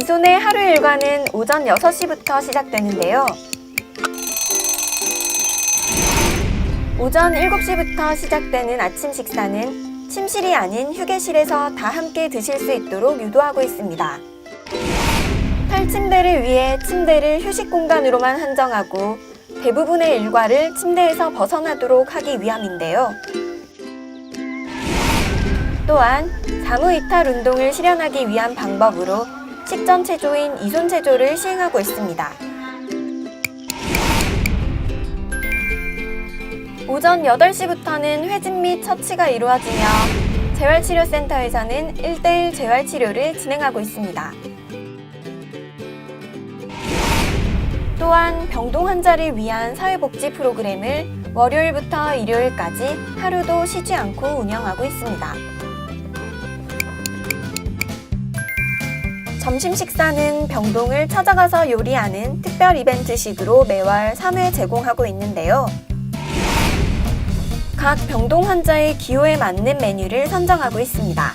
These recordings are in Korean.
이손의 하루 일과는 오전 6시부터 시작되는데요. 오전 7시부터 시작되는 아침 식사는 침실이 아닌 휴게실에서 다 함께 드실 수 있도록 유도하고 있습니다. 탈침대를 위해 침대를 휴식 공간으로만 한정하고 대부분의 일과를 침대에서 벗어나도록 하기 위함인데요. 또한 사무 이탈 운동을 실현하기 위한 방법으로 식전 체조인 이손 체조를 시행하고 있습니다. 오전 8시부터는 회진 및 처치가 이루어지며 재활치료센터에서는 1대1 재활치료를 진행하고 있습니다. 또한 병동 환자를 위한 사회복지 프로그램을 월요일부터 일요일까지 하루도 쉬지 않고 운영하고 있습니다. 점심 식사는 병동을 찾아가서 요리하는 특별 이벤트식으로 매월 3회 제공하고 있는데요. 각 병동 환자의 기호에 맞는 메뉴를 선정하고 있습니다.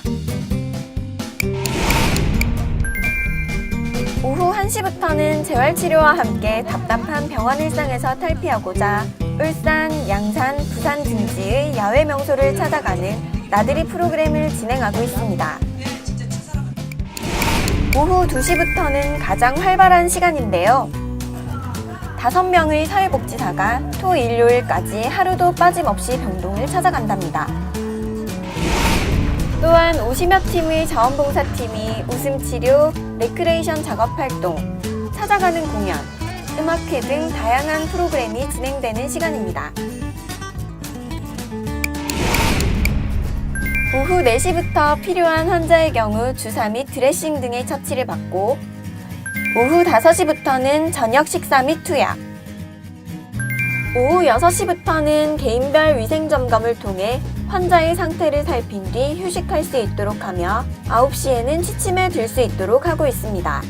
오후 1시부터는 재활치료와 함께 답답한 병원 일상에서 탈피하고자 울산, 양산, 부산 등지의 야외 명소를 찾아가는 나들이 프로그램을 진행하고 있습니다. 오후 2시부터는 가장 활발한 시간인데요. 5명의 사회복지사가 토, 일요일까지 하루도 빠짐없이 병동을 찾아간답니다. 또한 50여 팀의 자원봉사팀이 웃음치료, 레크레이션 작업 활동, 찾아가는 공연, 음악회 등 다양한 프로그램이 진행되는 시간입니다. 오후 4시부터 필요한 환자의 경우 주사 및 드레싱 등의 처치를 받고 오후 5시부터는 저녁 식사 및 투약 오후 6시부터는 개인별 위생 점검을 통해 환자의 상태를 살핀 뒤 휴식할 수 있도록 하며 9시에는 취침에 들 수 있도록 하고 있습니다.